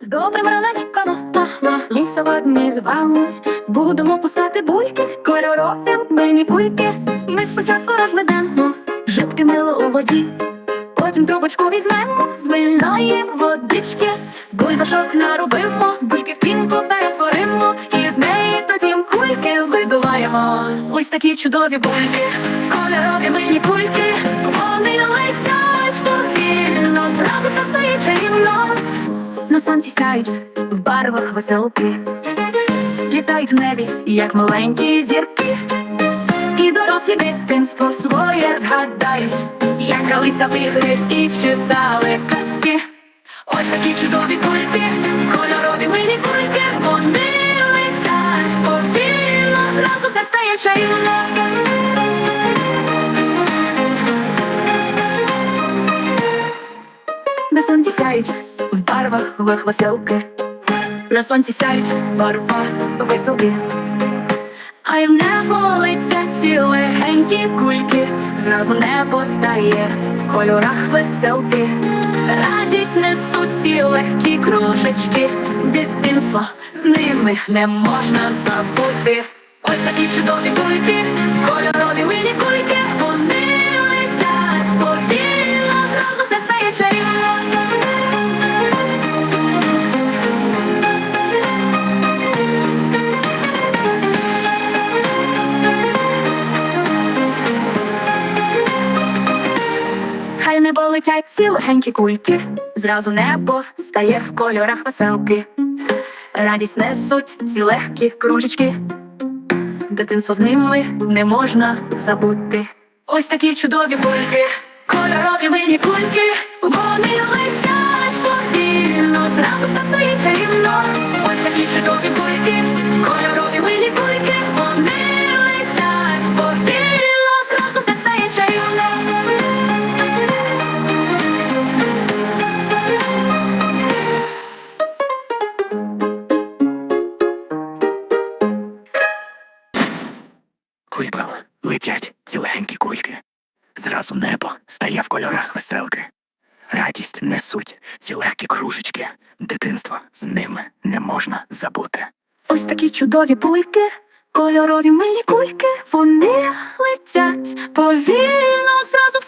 З добрим раночком. І сьогодні з вами будемо пускати бульки, кольорові мильні бульки. Ми спочатку розведемо жидке мило у воді, потім трубочку візьмемо з мильної водички, бульбашок наробимо, бульки в пінку перетворимо, і з неї тоді кульки видуваємо. Ось такі чудові бульки, кольорові мильні кульки, вони летять повільно, зразу все стає чарівно. На сонці сяють в барвах веселки, літають в небі, як маленькі зірки, і дорослі дитинство своє згадають, як гралися в ігри і читали казки. Ось такі чудові кульки, кольорові милі кульки, вони летять повільно, зразу все стає чарівно. На сонці сяють барвах веселки, на сонці сяють барва високи, а й в небо летять ці легенькі кульки, зразу небо стає в кольорах веселки, радість несуть ці легкі кружечки, дитинство з ними не можна забути. Ось такі чудові кульки, небо летять ці легенькі кульки, зразу небо стає в кольорах веселки. Радість несуть ці легкі кружечки, дитинство з ними не можна забути. Ось такі чудові кульки, кольорові милі кульки, вони летять повільно, зразу все стає Кульбал летять ціленькі кульки. Зразу небо стає в кольорах веселки. Радість несуть ці легкі кружечки. Дитинство з ними не можна забути. Ось такі чудові пульки, кольорові милі кульки, вони летять повільно, зразу.